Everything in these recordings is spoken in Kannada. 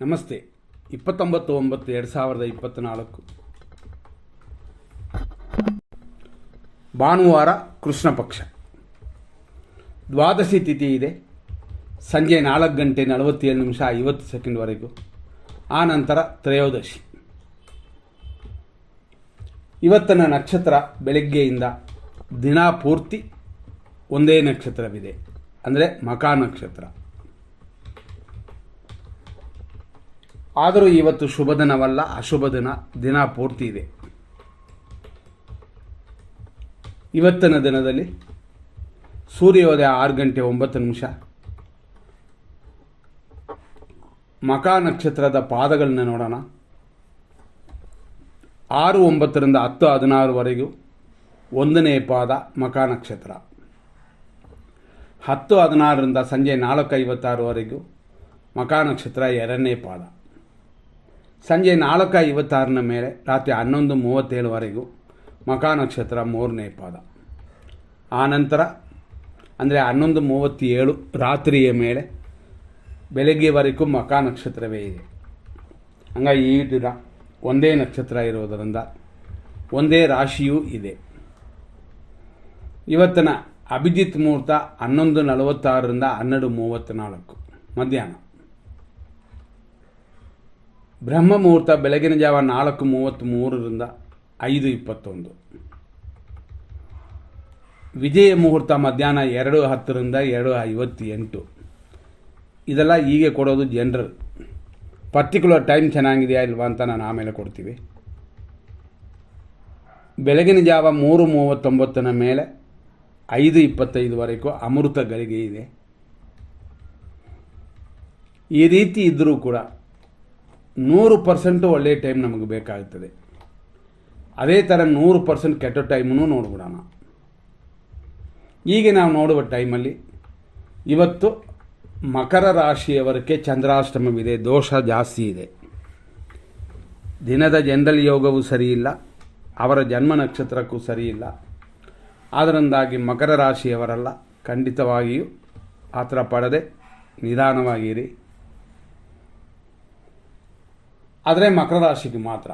ನಮಸ್ತೆ. ಇಪ್ಪತ್ತೊಂಬತ್ತು ಒಂಬತ್ತು ಎರಡು ಸಾವಿರದ ಇಪ್ಪತ್ತ್ನಾಲ್ಕು ಭಾನುವಾರ ಕೃಷ್ಣ ಪಕ್ಷ. ದ್ವಾದಶಿ ತಿಥಿ ಇದೆ. ಸಂಜೆ ನಾಲ್ಕು ಗಂಟೆ ನಲವತ್ತೇಳು ನಿಮಿಷ ಐವತ್ತು ಸೆಕೆಂಡ್ವರೆಗೂ ಆ ನಂತರ ತ್ರಯೋದಶಿ. ಇವತ್ತಿನ ನಕ್ಷತ್ರ ಬೆಳಗ್ಗೆಯಿಂದ ದಿನಾ ಪೂರ್ತಿ ಒಂದೇ ನಕ್ಷತ್ರವಿದೆ. ಅಂದರೆ ಮಕಾ ನಕ್ಷತ್ರ. ಆದರೂ ಇವತ್ತು ಶುಭ ದಿನವಲ್ಲ, ಅಶುಭ ದಿನ ದಿನ ಪೂರ್ತಿ ಇದೆ. ಇವತ್ತಿನ ದಿನದಲ್ಲಿ ಸೂರ್ಯೋದಯ ಆರು ಗಂಟೆ ಒಂಬತ್ತು ನಿಮಿಷ. ಮಕಾ ನಕ್ಷತ್ರದ ಪಾದಗಳನ್ನ ನೋಡೋಣ. ಆರು, ಒಂಬತ್ತರಿಂದ ಹತ್ತು ಹದಿನಾರುವರೆಗೂ ಒಂದನೇ ಪಾದ ಮಕಾ ನಕ್ಷತ್ರ. ಹತ್ತು, ಹದಿನಾರರಿಂದ ಸಂಜೆ ನಾಲ್ಕು ಐವತ್ತಾರವರೆಗೂ ಮಕಾ ನಕ್ಷತ್ರ ಎರಡನೇ ಪಾದ. ಸಂಜೆ ನಾಲ್ಕು ಐವತ್ತಾರನ ಮೇಲೆ ರಾತ್ರಿ ಹನ್ನೊಂದು ಮೂವತ್ತೇಳುವರೆಗೂ ಮಕಾ ನಕ್ಷತ್ರ ಮೂರನೇ ಪಾದ. ಆನಂತರ ಅಂದರೆ ಹನ್ನೊಂದು ಮೂವತ್ತೇಳು ರಾತ್ರಿಯ ಮೇಲೆ ಬೆಳಗ್ಗೆವರೆಗೂ ಮಕಾ ನಕ್ಷತ್ರವೇ ಇದೆ. ಹಂಗಾಗಿ ಈ ದಿನ ಒಂದೇ ನಕ್ಷತ್ರ ಇರುವುದರಿಂದ ಒಂದೇ ರಾಶಿಯೂ ಇದೆ. ಇವತ್ತಿನ ಅಭಿಜಿತ್ ಮುಹೂರ್ತ ಹನ್ನೊಂದು ನಲವತ್ತಾರರಿಂದ ಹನ್ನೆರಡು ಮೂವತ್ತ್ನಾಲ್ಕು ಮಧ್ಯಾಹ್ನ. ಬ್ರಹ್ಮ ಮುಹೂರ್ತ ಬೆಳಗಿನ ಜಾವ ನಾಲ್ಕು ಮೂವತ್ತ್ ಮೂರರಿಂದ ಐದು ಇಪ್ಪತ್ತೊಂದು. ವಿಜಯ ಮುಹೂರ್ತ ಮಧ್ಯಾಹ್ನ ಎರಡು ಹತ್ತರಿಂದ ಎರಡು ಐವತ್ತೆಂಟು. ಇದೆಲ್ಲ ಹೀಗೆ ಕೊಡೋದು ಜನರಲ್ ಪರ್ಟಿಕ್ಯುಲರ್ ಟೈಮ್ ಚೆನ್ನಾಗಿದೆಯಾ ಇಲ್ವಾ ಅಂತ ನಾನು ಆಮೇಲೆ ಕೊಡ್ತೀವಿ. ಬೆಳಗಿನ ಜಾವ ಮೂರು ಮೂವತ್ತೊಂಬತ್ತನ ಮೇಲೆ ಐದು ಇಪ್ಪತ್ತೈದುವರೆಗೂ ಅಮೃತ ಗಳಿಗೆ ಇದೆ. ಈ ರೀತಿ ಇದ್ದರೂ ಕೂಡ ನೂರು ಪರ್ಸೆಂಟು ಒಳ್ಳೆಯ ಟೈಮ್ ನಮಗೆ ಬೇಕಾಗ್ತದೆ. ಅದೇ ಥರ ನೂರು ಪರ್ಸೆಂಟ್ ಕೆಟ್ಟ ಟೈಮನ್ನು ನೋಡ್ಬಿಡೋಣ. ಈಗ ನಾವು ನೋಡುವ ಟೈಮಲ್ಲಿ ಇವತ್ತು ಮಕರ ರಾಶಿಯವರಿಗೆ ಚಂದ್ರಾಷ್ಟಮವಿದೆ, ದೋಷ ಜಾಸ್ತಿ ಇದೆ. ದಿನದ ಜನರಲ್ ಯೋಗವು ಸರಿಯಿಲ್ಲ, ಅವರ ಜನ್ಮ ನಕ್ಷತ್ರಕ್ಕೂ ಸರಿಯಿಲ್ಲ. ಅದರಿಂದಾಗಿ ಮಕರ ರಾಶಿಯವರೆಲ್ಲ, ಖಂಡಿತವಾಗಿಯೂ ಆತರ ಪಡದೆ ನಿಧಾನವಾಗಿರಿ. ಆದರೆ ಮಕರ ರಾಶಿಗೆ ಮಾತ್ರ.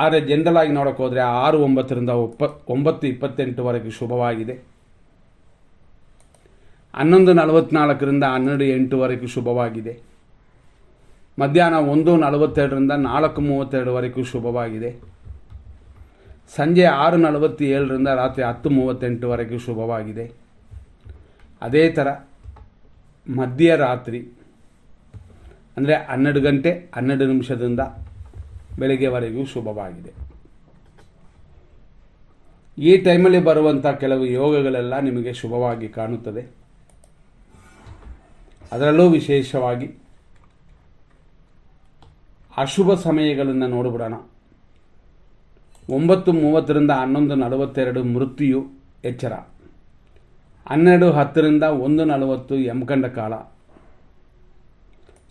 ಆದರೆ ಜನರಲ್ ಆಗಿ ನೋಡೋಕೆ ಹೋದರೆ ಆರು, ಒಂಬತ್ತರಿಂದ ಒಪ್ಪ, ಒಂಬತ್ತು ಇಪ್ಪತ್ತೆಂಟುವರೆಗೆ ಶುಭವಾಗಿದೆ. ಹನ್ನೊಂದು ನಲವತ್ತ್ನಾಲ್ಕರಿಂದ ಹನ್ನೆರಡು ಎಂಟುವರೆಗೂ ಶುಭವಾಗಿದೆ. ಮಧ್ಯಾಹ್ನ ಒಂದು, ನಲವತ್ತೆರಡರಿಂದ ನಾಲ್ಕು ಮೂವತ್ತೆರಡುವರೆಗೂ ಶುಭವಾಗಿದೆ. ಸಂಜೆ ಆರು, ನಲವತ್ತೇಳರಿಂದ ರಾತ್ರಿ ಹತ್ತು ಮೂವತ್ತೆಂಟುವರೆಗೂ ಶುಭವಾಗಿದೆ. ಅದೇ ಥರ ಮಧ್ಯರಾತ್ರಿ ಅಂದರೆ ಹನ್ನೆರಡು ಗಂಟೆ ಹನ್ನೆರಡು ನಿಮಿಷದಿಂದ ಬೆಳಗ್ಗೆವರೆಗೂ ಶುಭವಾಗಿದೆ. ಈ ಟೈಮಲ್ಲಿ ಬರುವಂಥ ಕೆಲವು ಯೋಗಗಳೆಲ್ಲ ನಿಮಗೆ ಶುಭವಾಗಿ ಕಾಣುತ್ತದೆ. ಅದರಲ್ಲೂ ವಿಶೇಷವಾಗಿ ಅಶುಭ ಸಮಯಗಳನ್ನು ನೋಡಿಬಿಡೋಣ. ಒಂಬತ್ತು ಮೂವತ್ತರಿಂದ ಹನ್ನೊಂದು ನಲವತ್ತೆರಡು ಮೃತ್ಯು ಎಚ್ಚರ. ಹನ್ನೆರಡು ಹತ್ತರಿಂದ ಒಂದು ನಲವತ್ತು ಎಂಕಂಡ ಕಾಲ.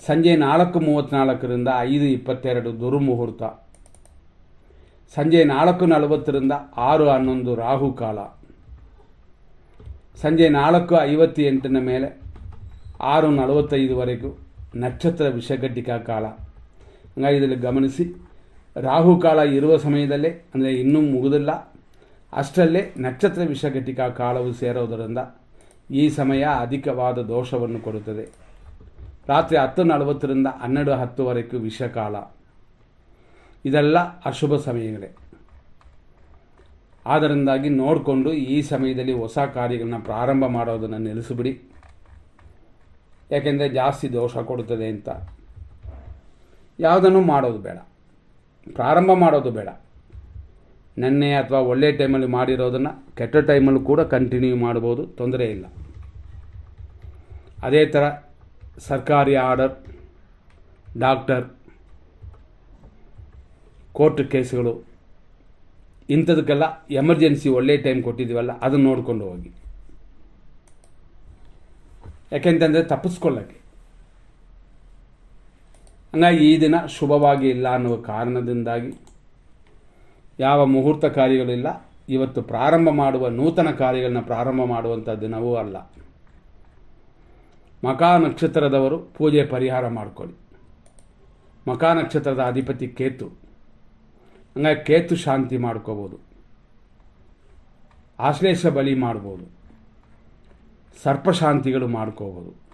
ಸಂಜೆ ನಾಲ್ಕು ಮೂವತ್ತ್ನಾಲ್ಕರಿಂದ ಐದು ಇಪ್ಪತ್ತೆರಡು ದುರ್ಮುಹೂರ್ತ. ಸಂಜೆ ನಾಲ್ಕು ನಲವತ್ತರಿಂದ ಆರು ಹನ್ನೊಂದು ರಾಹು ಕಾಲ ಸಂಜೆ ನಾಲ್ಕು ಐವತ್ತೆಂಟನ ಮೇಲೆ ಆರು ನಲವತ್ತೈದುವರೆಗೂ ನಕ್ಷತ್ರ ವಿಷಗಟ್ಟಿಕಾ ಕಾಲ. ಹಂಗಾಗಿ ಇದರಲ್ಲಿ ಗಮನಿಸಿ, ರಾಹುಕಾಲ ಇರುವ ಸಮಯದಲ್ಲೇ, ಅಂದರೆ ಇನ್ನೂ ಮುಗಿದಿಲ್ಲ, ಅಷ್ಟರಲ್ಲೇ ನಕ್ಷತ್ರ ವಿಷಘಟಿಕಾ ಕಾಲವು ಸೇರೋದರಿಂದ ಈ ಸಮಯ ಅಧಿಕವಾದ ದೋಷವನ್ನು ಕೊಡುತ್ತದೆ. ರಾತ್ರಿ ಹತ್ತು ನಲವತ್ತರಿಂದ ಹನ್ನೆರಡು ಹತ್ತುವರೆಗೂ ವಿಷಕಾಲ. ಇದೆಲ್ಲ ಅಶುಭ ಸಮಯಗಳೇ. ಆದ್ದರಿಂದಾಗಿ ನೋಡಿಕೊಂಡು ಈ ಸಮಯದಲ್ಲಿ ಹೊಸ ಕಾರ್ಯಗಳನ್ನ ಪ್ರಾರಂಭ ಮಾಡೋದನ್ನು ನಿಲ್ಲಿಸಿಬಿಡಿ. ಯಾಕೆಂದರೆ ಜಾಸ್ತಿ ದೋಷ ಕೊಡುತ್ತದೆ ಅಂತ. ಯಾವುದನ್ನು ಮಾಡೋದು ಬೇಡ. ಪ್ರಾರಂಭ ಮಾಡೋದು ಬೇಡ. ನೆನ್ನೆ ಅಥವಾ ಒಳ್ಳೆಯ ಟೈಮಲ್ಲಿ ಮಾಡಿರೋದನ್ನು ಕೆಟ್ಟ ಟೈಮಲ್ಲೂ ಕೂಡ ಕಂಟಿನ್ಯೂ ಮಾಡ್ಬೋದು, ತೊಂದರೆ ಇಲ್ಲ. ಅದೇ ಥರ ಸರ್ಕಾರಿ ಆರ್ಡರ್, ಡಾಕ್ಟರ್, ಕೋರ್ಟ್ ಕೇಸ್ಗಳು, ಇಂಥದಕ್ಕೆಲ್ಲ ಎಮರ್ಜೆನ್ಸಿ ಒಳ್ಳೆಯ ಟೈಮ್ ಕೊಟ್ಟಿದ್ದೀವಲ್ಲ, ಅದನ್ನು ನೋಡಿಕೊಂಡು ಹೋಗಿ. ಯಾಕೆಂತಂದರೆ ತಪ್ಪಿಸ್ಕೊಳ್ಳೋಕ್ಕೆ. ಹಂಗಾಗಿ ಈ ದಿನ ಶುಭವಾಗಿ ಇಲ್ಲ ಅನ್ನುವ ಕಾರಣದಿಂದಾಗಿ ಯಾವ ಮುಹೂರ್ತ ಕಾರ್ಯಗಳಿಲ್ಲ, ಇವತ್ತು ಪ್ರಾರಂಭ ಮಾಡುವ ನೂತನ ಕಾರ್ಯಗಳನ್ನ ಪ್ರಾರಂಭ ಮಾಡುವಂಥ ದಿನವೂ ಅಲ್ಲ. ಮಕಾ ನಕ್ಷತ್ರದವರು ಪೂಜೆ ಪರಿಹಾರ ಮಾಡಿಕೊಳ್ಳಿ. ಮಕಾ ನಕ್ಷತ್ರದ ಅಧಿಪತಿ ಕೇತು. ಹಂಗಾಗಿ ಕೇತು ಶಾಂತಿ ಮಾಡ್ಕೋಬೋದು. ಆಶ್ಲೇಷ ಬಲಿ ಮಾಡ್ಬೋದು. ಸರ್ಪಶಾಂತಿಗಳು ಮಾಡ್ಕೋಬೋದು.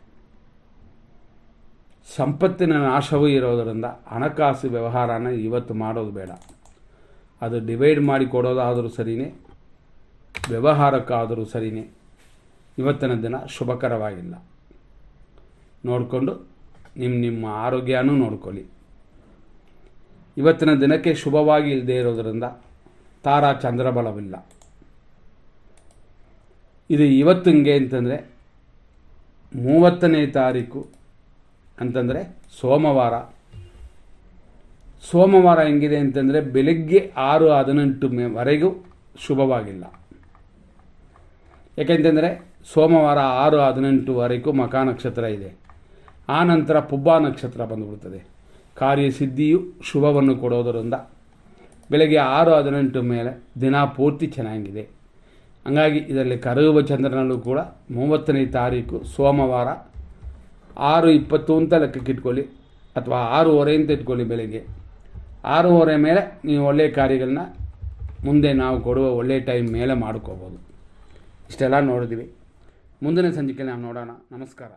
ಸಂಪತ್ತಿನ ನಾಶವೂ ಇರೋದರಿಂದ ಹಣಕಾಸು ವ್ಯವಹಾರನ ಇವತ್ತು ಮಾಡೋದು ಬೇಡ. ಅದು ಡಿವೈಡ್ ಮಾಡಿ ಕೊಡೋದಾದರೂ ಸರಿಯೇ ವ್ಯವಹಾರಕ್ಕಾದರೂ ಸರಿಯೇ ಇವತ್ತಿನ ದಿನ ಶುಭಕರವಾಗಿಲ್ಲ. ನೋಡಿಕೊಂಡು ನಿಮ್ಮ ನಿಮ್ಮ ಆರೋಗ್ಯನೂ ನೋಡ್ಕೊಳ್ಳಿ. ಇವತ್ತಿನ ದಿನಕ್ಕೆ ಶುಭವಾಗಿ ಇಲ್ಲದೆ ಇರೋದರಿಂದ ತಾರಾ ಚಂದ್ರಬಲವಿಲ್ಲ. ಇದು ಇವತ್ತು ಹಿಂಗೆ ಅಂತಂದರೆ ಮೂವತ್ತನೇ ತಾರೀಕು ಅಂತಂದರೆ ಸೋಮವಾರ. ಸೋಮವಾರ ಹೆಂಗಿದೆ ಅಂತಂದರೆ ಬೆಳಗ್ಗೆ ಆರು ಹದಿನೆಂಟು ಮೇವರೆಗೂ ಶುಭವಾಗಿಲ್ಲ. ಯಾಕೆಂತಂದರೆ ಸೋಮವಾರ ಆರು ಹದಿನೆಂಟುವರೆಗೂ ಮಕಾ ನಕ್ಷತ್ರ ಇದೆ. ಆ ನಂತರ ಪುಬ್ಬ ನಕ್ಷತ್ರ ಬಂದುಬಿಡುತ್ತದೆ ಕಾರ್ಯಸಿದ್ಧಿಯು ಶುಭವನ್ನು ಕೊಡೋದರಿಂದ. ಬೆಳಗ್ಗೆ ಆರು ಹದಿನೆಂಟು ಮೇಲೆ ದಿನ ಪೂರ್ತಿ ಚೆನ್ನಾಗಿದೆ. ಹಂಗಾಗಿ ಇದರಲ್ಲಿ ಕರಗುವ ಚಂದ್ರನಲ್ಲೂ ಕೂಡ ಮೂವತ್ತನೇ ತಾರೀಕು ಸೋಮವಾರ ಆರು ಇಪ್ಪತ್ತು ಅಂತ ಲೆಕ್ಕಕ್ಕೆ ಇಟ್ಕೊಳ್ಳಿ ಅಥವಾ ಆರೂವರೆ ಅಂತ ಇಟ್ಕೊಳ್ಳಿ ಬೆಳಗ್ಗೆ. ಆರೂವರೆ ಮೇಲೆ ನೀವು ಒಳ್ಳೆಯ ಕಾರ್ಯಗಳನ್ನ ಮುಂದೆ ನಾವು ಕೊಡುವ ಒಳ್ಳೆಯ ಟೈಮ್ ಮೇಲೆ ಮಾಡ್ಕೋಬೋದು. ಇಷ್ಟೆಲ್ಲ ನೋಡಿದ್ವಿ ಮುಂದಿನ ಸಂಚಿಕೆ ನಾವು ನೋಡೋಣ. ನಮಸ್ಕಾರ.